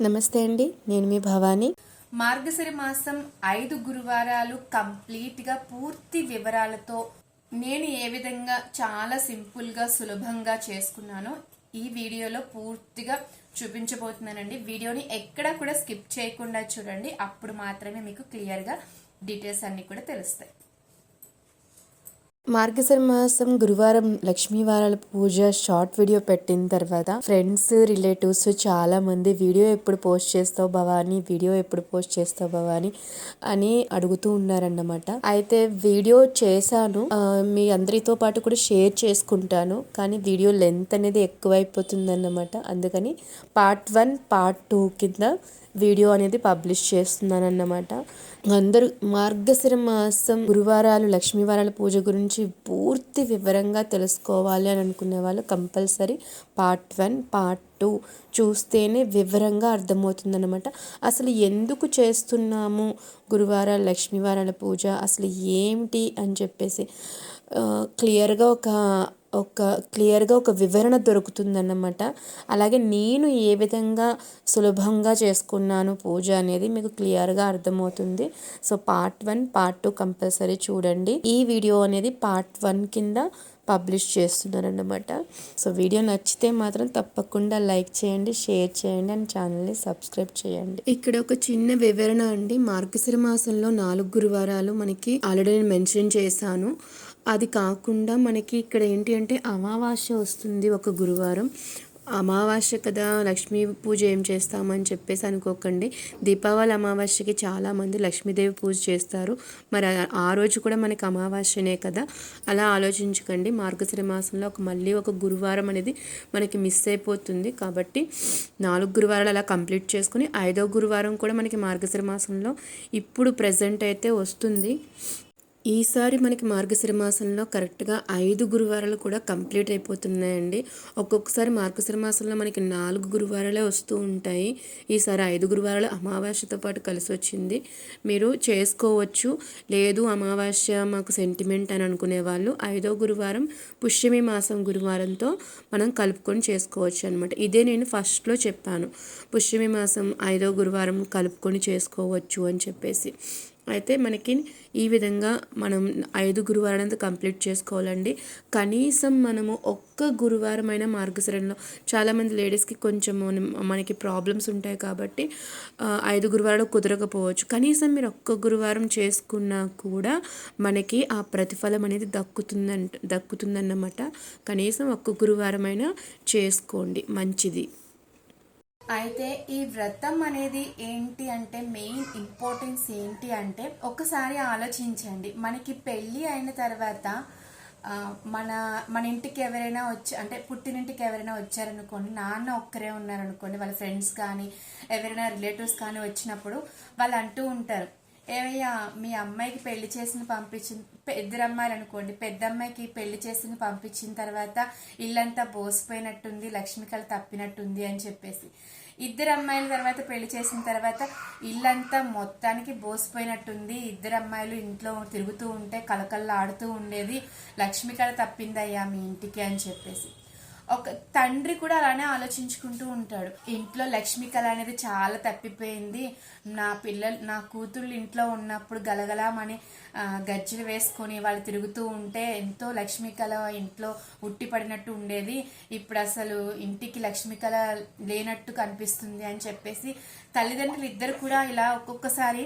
నమస్తే అండి నేను మీ భవాని. మార్గశిర మాసం ఐదు గురువారాలు కంప్లీట్గా పూర్తి వివరాలతో నేను ఏ విధంగా చాలా సింపుల్గా సులభంగా చేసుకున్నానో ఈ వీడియోలో పూర్తిగా చూపించబోతున్నానండి. వీడియోని ఎక్కడా కూడా స్కిప్ చేయకుండా చూడండి. అప్పుడు మాత్రమే మీకు క్లియర్గా డీటెయిల్స్ అన్నీ కూడా తెలుస్తాయి. మార్గశిర మాసం గురువారం లక్ష్మీ వారాల పూజ షార్ట్ వీడియో పెట్టిన తర్వాత ఫ్రెండ్స్ రిలేటివ్స్ చాలా మంది వీడియో ఎప్పుడు పోస్ట్ చేస్తావు భవాని? వీడియో ఎప్పుడు పోస్ట్ చేస్తావు భవాని? అని అడుగుతూ ఉన్నారన్నమాట. అయితే వీడియో చేశాను. మీ అందరితో పాటు కూడా షేర్ చేసుకుంటాను. కానీ వీడియో లెంత్ అనేది ఎక్కువైపోతుంది అన్నమాట అందుకని పార్ట్ వన్ పార్ట్ టూ కింద వీడియో అనేది పబ్లిష్ చేస్తున్నాను అన్నమాట అందరూ మార్గశిర మాసం గురువారాలు లక్ష్మీ వారాల పూజ గురించి పూర్తి వివరంగా తెలుసుకోవాలి అని అనుకునే వాళ్ళు compulsory part one part two చూస్తేనే వివరంగా అర్థమవుతుందన్నమాట. అసలు ఎందుకు చేస్తున్నాము గురువారాలు లక్ష్మీ వారాల పూజ? అసలు ఏమిటి అని చెప్పేసి క్లియర్గా ఒక ఒక క్లియర్గా ఒక వివరణ దొరుకుతుందన్నమాట. అలాగే నేను ఏ విధంగా సులభంగా చేసుకున్నాను పూజ అనేది మీకు క్లియర్గా అర్థమవుతుంది. So part one part two compulsory చూడండి. ఈ వీడియో అనేది పార్ట్ వన్ కింద పబ్లిష్ చేస్తున్నారన్నమాట. సో వీడియో నచ్చితే మాత్రం తప్పకుండా లైక్ చేయండి షేర్ చేయండి అండ్ ఛానల్ని సబ్స్క్రైబ్ చేయండి. ఇక్కడ ఒక చిన్న వివరణ అండి. మార్గశిర మాసంలో నాలుగు గురువారాలు మనకి ఆల్రెడీ నేను మెన్షన్ చేశాను. అది కాకుండా మనకి ఇక్కడ ఏంటి అంటే అమావాస్య వస్తుంది ఒక గురువారం. అమావాస్య కదా లక్ష్మీ పూజ ఏం చేస్తామని చెప్పేసి అనుకోకండి. దీపావళి అమావాస్యకి చాలామంది లక్ష్మీదేవి పూజ చేస్తారు. మరి ఆ- రోజు కూడా మనకి అమావాస్యనే కదా. అలా ఆలోచించకండి. మార్గశిర మాసంలో ఒక మళ్ళీ ఒక గురువారం అనేది మనకి మిస్ అయిపోతుంది. కాబట్టి నాలుగు గురువారాలు అలా కంప్లీట్ చేసుకుని ఐదో గురువారం కూడా మనకి మార్గశిర మాసంలో ఇప్పుడు ప్రజెంట్ అయితే వస్తుంది. ఈసారి మనకి మార్గశిర మాసంలో కరెక్ట్గా ఐదు గురువారాలు కూడా కంప్లీట్ అయిపోతున్నాయండి. ఒక్కొక్కసారి మార్గశిర మాసంలో మనకి నాలుగు గురువారాలే వస్తూ ఉంటాయి. ఈసారి ఐదు గురువారాలు అమావాస్యతో పాటు కలిసి వచ్చింది. మీరు చేసుకోవచ్చు. లేదు అమావాస్య మాకు సెంటిమెంట్ అని అనుకునే వాళ్ళు ఐదో గురువారం పుష్యమి మాసం గురువారంతో మనం కలుపుకొని చేసుకోవచ్చు అనమాట ఇదే నేను ఫస్ట్లో చెప్పాను. పుష్యమి మాసం ఐదో గురువారం కలుపుకొని చేసుకోవచ్చు అని చెప్పేసి. అయితే మనకి ఈ విధంగా మనం ఐదు గురువారాలంతా కంప్లీట్ చేసుకోవాలండి. కనీసం మనము ఒక్క గురువారం అయినా చాలామంది లేడీస్కి కొంచెం మనకి ప్రాబ్లమ్స్ ఉంటాయి కాబట్టి ఐదు గురువారాలు కుదరకపోవచ్చు. కనీసం మీరు ఒక్క గురువారం చేసుకున్నా కూడా మనకి ఆ ప్రతిఫలం అనేది దక్కుతుందంట దక్కుతుందన్నమాట. కనీసం ఒక్క గురువారం అయినా చేసుకోండి. మంచిది. అయితే ఈ వ్రతం అనేది ఏంటి అంటే మెయిన్ ఇంపార్టెన్స్ ఏంటి అంటే ఒకసారి ఆలోచించండి. మనకి పెళ్ళి అయిన తర్వాత మన మన ఇంటికి ఎవరైనా వచ్చి అంటే పుట్టినింటికి ఎవరైనా వచ్చారనుకోండి నాన్న ఒక్కరే ఉన్నారనుకోండి వాళ్ళ ఫ్రెండ్స్ కానీ ఎవరైనా రిలేటివ్స్ కానీ వచ్చినప్పుడు వాళ్ళు అంటూ ఉంటారు ఏమయ్యా మీ అమ్మాయికి పెళ్ళి చేసిన పంపించిన పె- ఇద్దరు అమ్మాయిలు అనుకోండి పెద్ద అమ్మాయికి పెళ్ళి చేసిన పంపించిన తర్వాత ఇల్లంతా బోసిపోయినట్టుంది లక్ష్మికళ తప్పినట్టుంది అని చెప్పేసి. ఇద్దరు అమ్మాయిల తర్వాత పెళ్ళి చేసిన తర్వాత ఇల్లంతా మొత్తానికి బోసిపోయినట్టుంది. ఇద్దరు అమ్మాయిలు ఇంట్లో తిరుగుతూ ఉంటే కలకల్లా ఆడుతూ ఉండేది లక్ష్మికళ తప్పిందయ్యా మీ ఇంటికి అని చెప్పేసి. ఒక తండ్రి కూడా అలానే ఆలోచించుకుంటూ ఉంటాడు. ఇంట్లో లక్ష్మీ కళ అనేది చాలా తప్పిపోయింది. నా పిల్లలు నా కూతుళ్ళు ఇంట్లో ఉన్నప్పుడు గలగలామని గజ్జలు వేసుకొని వాళ్ళు తిరుగుతూ ఉంటే ఎంతో లక్ష్మీ కళ ఇంట్లో ఉట్టి పడినట్టు ఉండేది. ఇప్పుడు అసలు ఇంటికి లక్ష్మీ కళ లేనట్టు కనిపిస్తుంది అని చెప్పేసి తల్లిదండ్రులు ఇద్దరు కూడా ఇలా ఒక్కొక్కసారి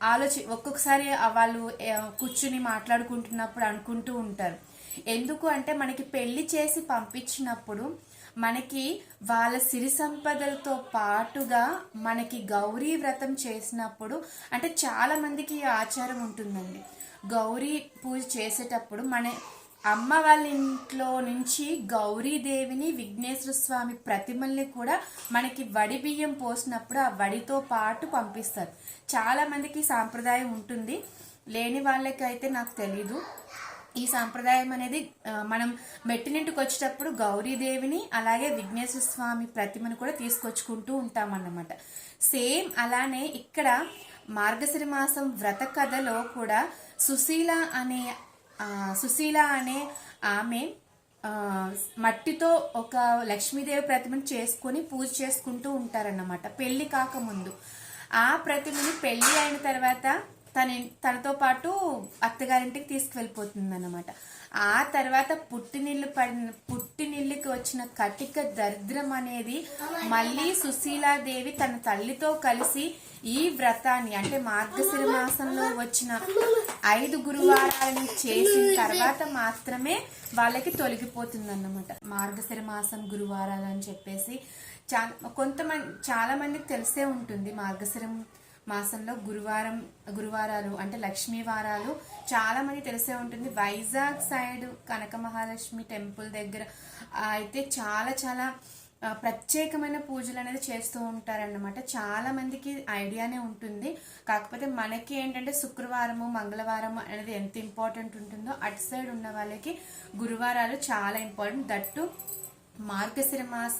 ఆలోచి ఒక్కొక్కసారి వాళ్ళు కూర్చుని మాట్లాడుకుంటున్నప్పుడు అనుకుంటూ ఉంటారు. ఎందుకు అంటే మనకి పెళ్ళి చేసి పంపించినప్పుడు మనకి వాళ్ళ సిరి సంపదలతో పాటుగా మనకి గౌరీ వ్రతం చేసినప్పుడు అంటే చాలా మందికి ఆచారం ఉంటుందండి. గౌరీ పూజ చేసేటప్పుడు మన అమ్మ వాళ్ళ ఇంట్లో నుంచి గౌరీదేవిని విఘ్నేశ్వర స్వామి ప్రతిమల్ని కూడా మనకి వడి బియ్యం పోసినప్పుడు ఆ వడితో పాటు పంపిస్తారు. చాలా మందికి సాంప్రదాయం ఉంటుంది. లేని వాళ్ళకైతే నాకు తెలీదు. ఈ సాంప్రదాయం అనేది మనం మెట్టినింటికి వచ్చేటప్పుడు గౌరీదేవిని అలాగే విఘ్నేశ్వర స్వామి ప్రతిమను కూడా తీసుకొచ్చుకుంటూ ఉంటామన్నమాట. సేమ్ అలానే ఇక్కడ మార్గశిర మాసం వ్రత కథలో కూడా సుశీల అనే సుశీల అనే ఆమె మట్టితో ఒక లక్ష్మీదేవి ప్రతిమను చేసుకొని పూజ చేసుకుంటూ ఉంటారన్నమాట. పెళ్ళి కాకముందు. ఆ ప్రతిమని పెళ్ళి అయిన తర్వాత తన తనతో పాటు అత్తగారింటికి తీసుకువెళ్ళిపోతుంది అనమాట ఆ తర్వాత పుట్టినిల్లు పడిన పుట్టినిల్లుకి వచ్చిన కటిక దరిద్రం అనేది మళ్ళీ సుశీలాదేవి తన తల్లితో కలిసి ఈ వ్రతాన్ని అంటే మార్గశిర మాసంలో వచ్చిన ఐదు గురువారాలను చేసిన తర్వాత మాత్రమే వాళ్ళకి తొలగిపోతుంది అన్నమాట మార్గశిర మాసం గురువారాలు అని చెప్పేసి చాలా కొంతమంది చాలా మందికి తెలిసే ఉంటుంది మార్గశిరం మాసంలో గురువారం గురువారాలు అంటే లక్ష్మీ వారాలు చాలా మంది తెలిసే ఉంటుంది. వైజాగ్ సైడ్ కనక మహాలక్ష్మి టెంపుల్ దగ్గర అయితే చాలా చాలా ప్రత్యేకమైన పూజలు అనేది చేస్తూ ఉంటారన్నమాట. చాలా మందికి ఐడియానే ఉంటుంది. కాకపోతే మనకి ఏంటంటే శుక్రవారము మంగళవారం అనేది ఎంత ఇంపార్టెంట్ ఉంటుందో అటు సైడ్ ఉన్న వాళ్ళకి గురువారాలు చాలా ఇంపార్టెంట్. దట్టు మార్గశిర మాస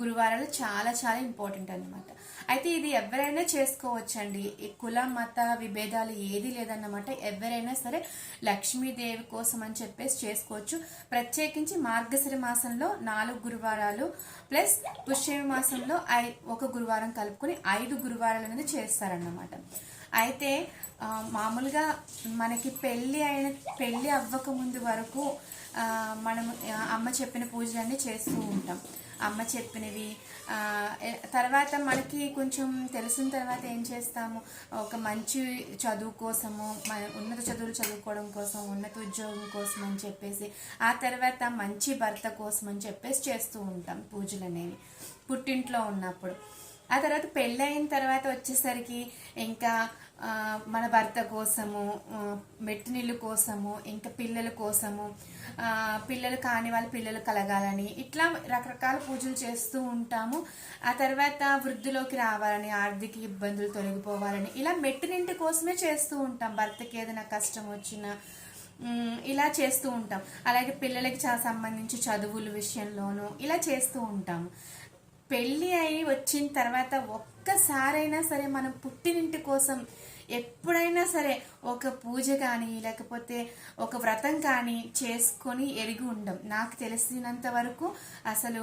గురువారాలు చాలా చాలా ఇంపార్టెంట్ అన్నమాట. అయితే ఇది ఎవరైనా చేసుకోవచ్చండి. ఈ కుల మత విభేదాలు ఏది లేదన్నమాట. ఎవరైనా సరే లక్ష్మీదేవి కోసం అని చెప్పేసి చేసుకోవచ్చు. ప్రత్యేకించి మార్గశిర మాసంలో నాలుగు గురువారాలు ప్లస్ పుష్యమి మాసంలో ఐ ఒక గురువారం కలుపుకొని ఐదు గురువారాలు అనేది చేస్తారన్నమాట. అయితే మామూలుగా మనకి పెళ్ళి అయిన పెళ్ళి అవ్వక ముందు వరకు మనం అమ్మ చెప్పిన పూజలన్నీ చేస్తూ ఉంటాం. అమ్మ చెప్పినవి తర్వాత మనకి కొంచెం తెలిసిన తర్వాత ఏం చేస్తాము? ఒక మంచి చదువు కోసము ఉన్నత చదువులు చదువుకోవడం కోసం ఉన్నత ఉద్యోగం కోసం అని చెప్పేసి ఆ తర్వాత మంచి భర్త కోసం అని చెప్పేసి చేస్తూ ఉంటాం పూజలు అనేవి పుట్టింట్లో ఉన్నప్పుడు. ఆ తర్వాత పెళ్ళయిన తర్వాత వచ్చేసరికి ఇంకా మన భర్త కోసము ఆ, కోసము ఇంకా పిల్లల కోసము పిల్లలు కాని వాళ్ళ పిల్లలు కలగాలని ఇట్లా రకరకాల పూజలు చేస్తూ ఉంటాము. ఆ తర్వాత వృద్ధిలోకి రావాలని ఆర్థిక ఇబ్బందులు తొలగిపోవాలని ఇలా మెట్టినింటి కోసమే చేస్తూ ఉంటాం. భర్తకి ఏదైనా కష్టం వచ్చినా ఇలా చేస్తూ ఉంటాం. అలాగే పిల్లలకి చాలా సంబంధించి చదువుల విషయంలోనూ ఇలా చేస్తూ ఉంటాము. పెళ్ళి అయి వచ్చిన తర్వాత ఒక్కసారైనా సరే మనం పుట్టినింటి కోసం ఎప్పుడైనా సరే ఒక పూజ కానీ లేకపోతే ఒక వ్రతం కానీ చేసుకొని ఎరిగి ఉండం. నాకు తెలిసినంత వరకు అసలు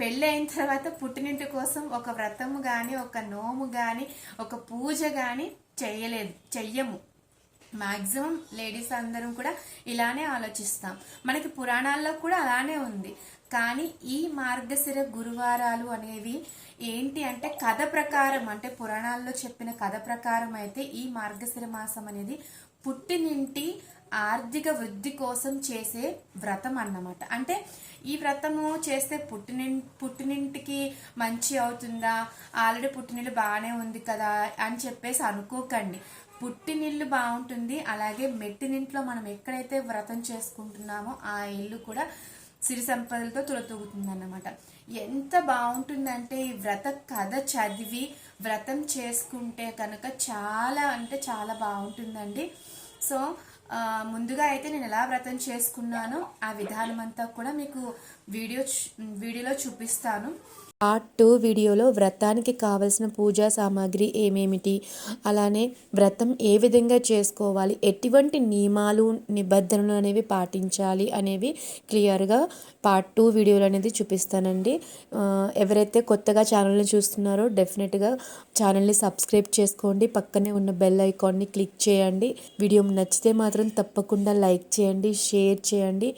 పెళ్ళి అయిన తర్వాత పుట్టినింటి కోసం ఒక వ్రతము కానీ ఒక నోము కానీ ఒక పూజ కానీ చెయ్యలేదు చెయ్యము. మ్యాక్సిమం లేడీస్ అందరం కూడా ఇలానే ఆలోచిస్తాం. మనకి పురాణాల్లో కూడా అలానే ఉంది. కానీ ఈ మార్గశిర గురువారాలు అనేవి ఏంటి అంటే కథ ప్రకారం అంటే పురాణాల్లో చెప్పిన కథ ప్రకారం అయితే ఈ మార్గశిర మాసం అనేది పుట్టినింటి ఆర్థిక వృద్ధి కోసం చేసే వ్రతం అన్నమాట. అంటే ఈ వ్రతము చేస్తే పుట్టిని పుట్టినింటికి మంచి అవుతుందా? ఆల్రెడీ పుట్టినిల్లు బాగానే ఉంది కదా అని చెప్పేసి అనుకోకండి. పుట్టినిల్లు బాగుంటుంది అలాగే మెట్టినింట్లో మనం ఎక్కడైతే వ్రతం చేసుకుంటున్నామో ఆ ఇల్లు కూడా సిరి సంపదలతో తులతూగుతుంది అన్నమాట ఎంత బాగుంటుందంటే ఈ వ్రత కథ చదివి వ్రతం చేసుకుంటే కనుక చాలా అంటే చాలా బాగుంటుందండి. సో ముందుగా అయితే నేను ఎలా వ్రతం చేసుకున్నానో ఆ విధానం అంతా కూడా మీకు వీడియో వీడియోలో చూపిస్తాను. పార్ట్ టూ వీడియోలో వ్రతానికి కావలసిన పూజా సామాగ్రి ఏమేమిటి? అలానే వ్రతం ఏ విధంగా చేసుకోవాలి? ఎటువంటి నియమాలు నిబంధనలు అనేవి పాటించాలి అనేవి క్లియర్గా పార్ట్ టూ వీడియోలు అనేది చూపిస్తానండి. ఎవరైతే కొత్తగా ఛానల్ని చూస్తున్నారో డెఫినెట్గా ఛానల్ని సబ్స్క్రైబ్ చేసుకోండి. పక్కనే ఉన్న బెల్ ఐకాన్ని క్లిక్ చేయండి. వీడియో నచ్చితే మాత్రం తప్పకుండా లైక్ చేయండి షేర్ చేయండి.